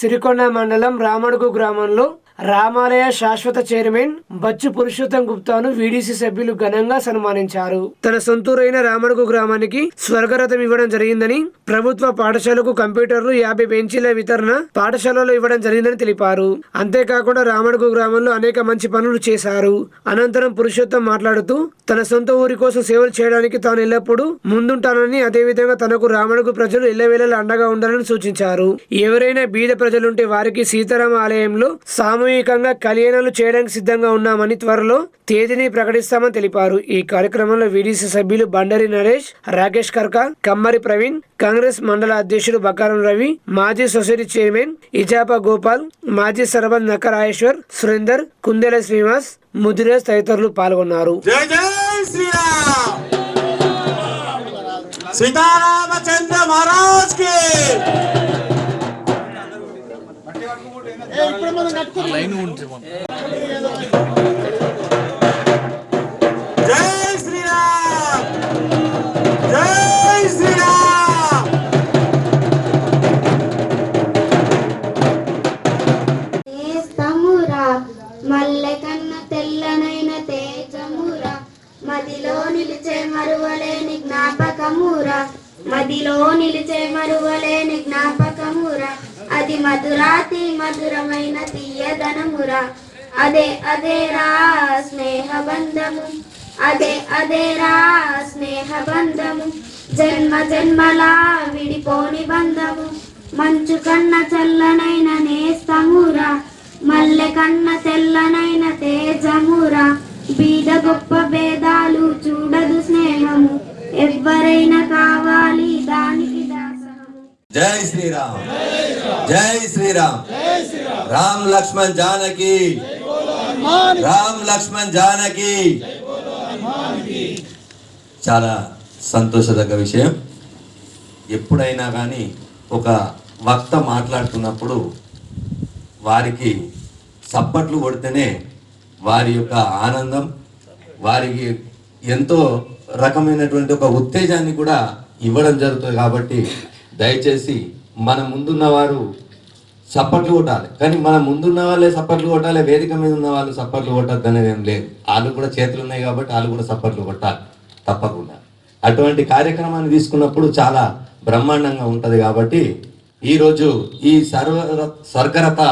సిరికొండ మండలం రామడుగు గ్రామంలో రామాలయ శాశ్వత చైర్మన్ బచ్చు పురుషోత్తం గుప్తాను వీడీసీ సభ్యులు ఘనంగా సన్మానించారు. తన సొంతూరైన రామడుగు గ్రామానికి స్వర్గరథం ఇవ్వడం జరిగిందని ప్రభుత్వ పాఠశాలకు కంప్యూటర్లు యాభై బెంచీల వితరణ పాఠశాలలో ఇవ్వడం జరిగిందని తెలిపారు. అంతేకాకుండా రామడుగు గ్రామంలో అనేక మంచి పనులు చేశారు. అనంతరం పురుషోత్తం మాట్లాడుతూ తన సొంత ఊరి కోసం సేవలు చేయడానికి తాను ఎల్లప్పుడూ ముందుంటానని అదేవిధంగా తనకు రామడుగు ప్రజలు ఎల్లవేళలా అండగా ఉండాలని సూచించారు. ఎవరైనా బీద ప్రజలుంటే వారికి సీతారామ ఆలయంలో సామూహికంగా కళ్యాణాలు చేయడానికి సిద్ధంగా ఉన్నామని త్వరలో తేదీని ప్రకటిస్తామని తెలిపారు. ఈ కార్యక్రమంలో వీడీసీ సభ్యులు బండరి నరేష్ రాకేష్ కర్క కమ్మరి ప్రవీణ్ కాంగ్రెస్ మండల అధ్యక్షుడు బకారం రవి మాజీ సొసైటీ చైర్మన్ ఇజాపా గోపాల్ మాజీ సర్పంచ్ నక్క సురేందర్ కుందేల శ్రీనివాస్ ముదిరేష్ తదితరులు పాల్గొన్నారు. సీతారామచంద్ర మహారాజ్కి జై శ్రీరామ్ జై శ్రీరామ్ నేస్తమురా మల్లె తెల్లనైన తేజమురా మదిలో నిలిచే మరువలేని జ్ఞాపకమురా మదిలో నిలిచే మరువలేని మధురాతి మధురమైన తీయదనమురా. అదే అదేరా స్నేహబంధము. అదే అదేరా స్నేహబంధము. జన్మ జన్మలా విడిపోని బంధము. మంచు కన్న చల్లనైన నేస్తమురా. మల్లె కన్న తెల్లనైన తేజమురా. బీద గొప్ప భేదాలు చూడదు స్నేహము. ఎవ్వరైనా కావాలి దానికి దాసము జై శ్రీరామ్. జై శ్రీరామ్. రామ్ లక్ష్మణ్ జానకి. రామ్ లక్ష్మణ్ జానకి. చాలా సంతోషదగ్గ విషయం. ఎప్పుడైనా కానీ ఒక వక్త మాట్లాడుతున్నప్పుడు వారికి సప్పట్లు కొడితేనే వారి యొక్క ఆనందం వారికి ఎంతో రకమైనటువంటి ఒక ఉత్తేజాన్ని కూడా ఇవ్వడం జరుగుతుంది కాబట్టి దయచేసి మన ముందున్న వారు సప్పట్లు కొట్టాలి. కానీ మన ముందున్న వాళ్ళే సప్పట్లు కొట్టాలి వేదిక మీద ఉన్న వాళ్ళు సప్పట్లు కొట్టద్దు అనేది ఏం లేదు. వాళ్ళు కూడా చేతులు ఉన్నాయి కాబట్టి వాళ్ళు కూడా సప్పట్లు కొట్టాలి తప్పకుండా. అటువంటి కార్యక్రమాన్ని తీసుకున్నప్పుడు చాలా బ్రహ్మాండంగా ఉంటుంది కాబట్టి ఈరోజు ఈ సర్వ సర్గరత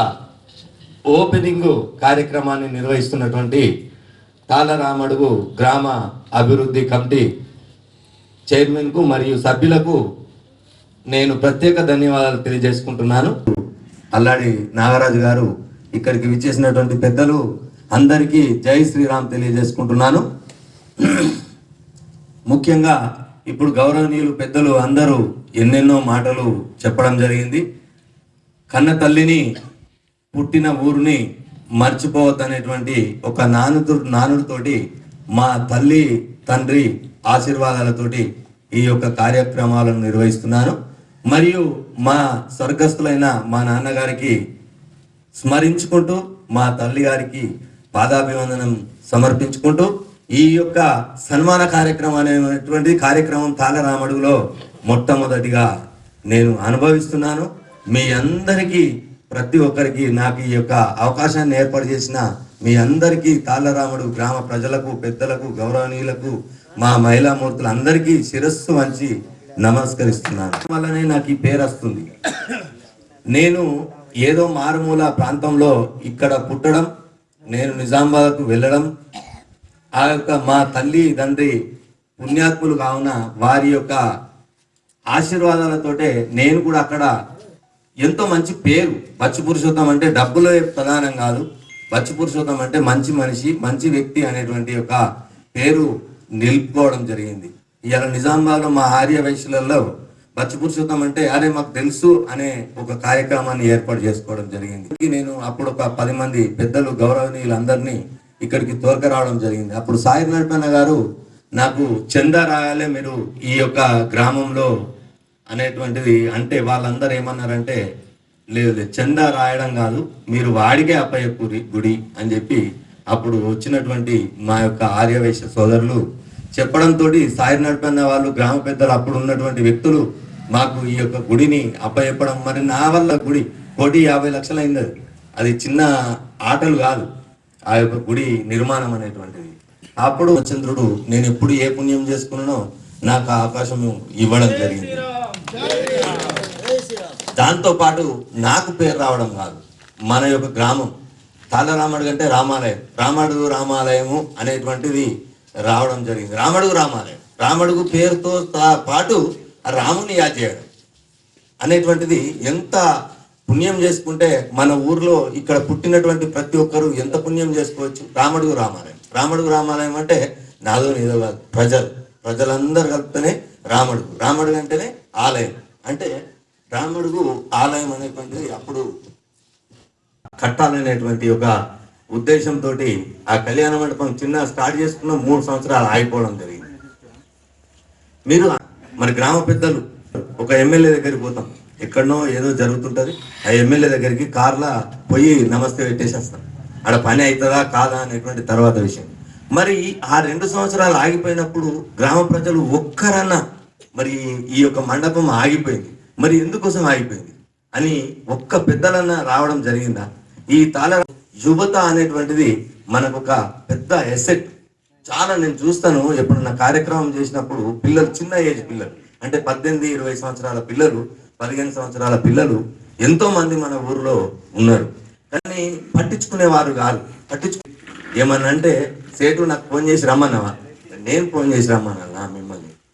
ఓపెనింగ్ కార్యక్రమాన్ని నిర్వహిస్తున్నటువంటి తాళరామడుగు గ్రామ అభివృద్ధి కమిటీ చైర్మన్కు మరియు సభ్యులకు నేను ప్రత్యేక ధన్యవాదాలు తెలియజేసుకుంటున్నాను. అల్లాడి నాగరాజు గారు ఇక్కడికి విచ్చేసినటువంటి పెద్దలు అందరికీ జై శ్రీరామ్ తెలియజేసుకుంటున్నాను. ముఖ్యంగా ఇప్పుడు గౌరవనీయులు పెద్దలు అందరూ ఎన్నెన్నో మాటలు చెప్పడం జరిగింది. కన్న తల్లిని పుట్టిన ఊరిని మర్చిపోవద్దనేటువంటి ఒక నానుడు నానుడితోటి మా తల్లి తండ్రి ఆశీర్వాదాలతోటి ఈ యొక్క కార్యక్రమాలను నిర్వహిస్తున్నాను. మరియు మా స్వర్గస్థులైన మా నాన్నగారికి స్మరించుకుంటూ మా తల్లి గారికి పాదాభివందనం సమర్పించుకుంటూ ఈ యొక్క సన్మాన కార్యక్రమం అనేటువంటి కార్యక్రమం తాళరామడుగులో మొట్టమొదటిగా నేను అనుభవిస్తున్నాను. మీ అందరికీ ప్రతి ఒక్కరికి నాకు ఈ యొక్క అవకాశాన్ని ఏర్పాటు చేసిన మీ అందరికీ తాళ్ళరాముడు గ్రామ ప్రజలకు పెద్దలకు గౌరవనీయులకు మా మహిళామూర్తులందరికీ అందరికీ శిరస్సు వంచి నమస్కరిస్తున్నాను. వల్లనే నాకు ఈ పేరు వస్తుంది. నేను ఏదో మారుమూల ప్రాంతంలో ఇక్కడ పుట్టడం నేను నిజామాబాద్కు వెళ్ళడం ఆ యొక్క మా తల్లి తండ్రి పుణ్యాత్ములు కావున వారి యొక్క ఆశీర్వాదాలతోటే నేను కూడా అక్కడ ఎంతో మంచి పేరు. బచ్చు పురుషోత్తం అంటే డబ్బులో ప్రధానం కాదు. బచ్చు పురుషోత్తం అంటే మంచి మనిషి మంచి వ్యక్తి అనేటువంటి యొక్క పేరు నిలుపుకోవడం జరిగింది. ఇవాళ నిజామాబాద్లో మా ఆర్య వైశ్యులలో బచ్చు పురుషోత్తం అంటే అరే మాకు తెలుసు అనే ఒక కార్యక్రమాన్ని ఏర్పాటు చేసుకోవడం జరిగింది. నేను అప్పుడు ఒక పది మంది పెద్దలు గౌరవనీయులందరినీ ఇక్కడికి తోరక రావడం జరిగింది. అప్పుడు సాయి నరపన్న గారు నాకు చందా రాయాలే మీరు ఈ యొక్క గ్రామంలో అనేటువంటిది అంటే వాళ్ళందరూ ఏమన్నారంటే లేదు లేదు చందా రాయడం కాదు మీరు వాడికే అప్పయ్య గుడి అని చెప్పి అప్పుడు వచ్చినటువంటి మా యొక్క ఆర్యవైశ్య సోదరులు చెప్పడంతో సాయి నడిపన్న వాళ్ళు గ్రామ పెద్దలు అప్పుడు ఉన్నటువంటి వ్యక్తులు మాకు ఈ యొక్క గుడిని అప్పచెప్పడం మరి నా వల్ల గుడి కోటి యాభై లక్షలు అయింది అది అది చిన్న ఆటలు కాదు. ఆ యొక్క గుడి నిర్మాణం అనేటువంటిది. అప్పుడు చంద్రుడు నేను ఎప్పుడు ఏ పుణ్యం చేసుకున్నానో నాకు ఆ అవకాశం ఇవ్వడం జరిగింది. దాంతో పాటు నాకు పేరు రావడం కాదు. మన యొక్క గ్రామం తాళరామడు కంటే రామాలయం. రామడుగు రామాలయము అనేటువంటిది రావడం జరిగింది. రామడుగు రామాలయం. రామడుగు పేరుతో తా- పాటు రాముని యాద్ చేయడం అనేటువంటిది ఎంత పుణ్యం చేసుకుంటే మన ఊర్లో ఇక్కడ పుట్టినటువంటి ప్రతి ఒక్కరు ఎంత పుణ్యం చేసుకోవచ్చు? రామడుగు రామాలయం. రామడుగు రామాలయం అంటే నాదో ఏదో కాదు ప్రజలు. ప్రజలందరూ కలిపితేనే రామడుగు. రామడుగు అంటేనే ఆలయం. అంటే రామడుగు ఆలయం అనేటువంటిది అప్పుడు కట్టాలనేటువంటి ఒక ఉద్దేశంతో ఆ కళ్యాణ మండపం చిన్న స్టార్ట్ చేసుకున్న మూడు సంవత్సరాలు ఆగిపోవడం జరిగింది. మీరు మరి గ్రామ పెద్దలు ఒక ఎమ్మెల్యే దగ్గరికి పోతాం. ఎక్కడనో ఏదో జరుగుతుంటుంది. ఆ ఎమ్మెల్యే దగ్గరికి కార్లా పోయి నమస్తే పెట్టేసేస్తాం. ఆడ పని అవుతుందా కాదా అనేటువంటి తర్వాత విషయం. మరి ఆ రెండు సంవత్సరాలు ఆగిపోయినప్పుడు గ్రామ ప్రజలు ఒక్కరన్నా మరి ఈ యొక్క మండపం ఆగిపోయింది. మరి ఎందుకోసం ఆగిపోయింది? అని ఒక్క పెద్దలన్నా రావడం జరిగిందా? ఈ తాళ యువత అనేటువంటిది మనకు ఒక పెద్ద ఎసెట్ చాలా నేను చూస్తాను ఎప్పుడన్నా కార్యక్రమం చేసినప్పుడు పిల్లలు చిన్న ఏజ్ పిల్లలు అంటే పద్దెనిమిది ఇరవై సంవత్సరాల పిల్లలు పదిహేను సంవత్సరాల పిల్లలు ఎంతో మంది మన ఊరిలో ఉన్నారు. కానీ పట్టించుకునేవారు కాదు. పట్టించుకు ఏమన్నా అంటే సేటు నాకు ఫోన్ చేసి రమ్మన్నావా? నేను ఫోన్ చేసి రమ్మన్నా మిమ్మల్ని.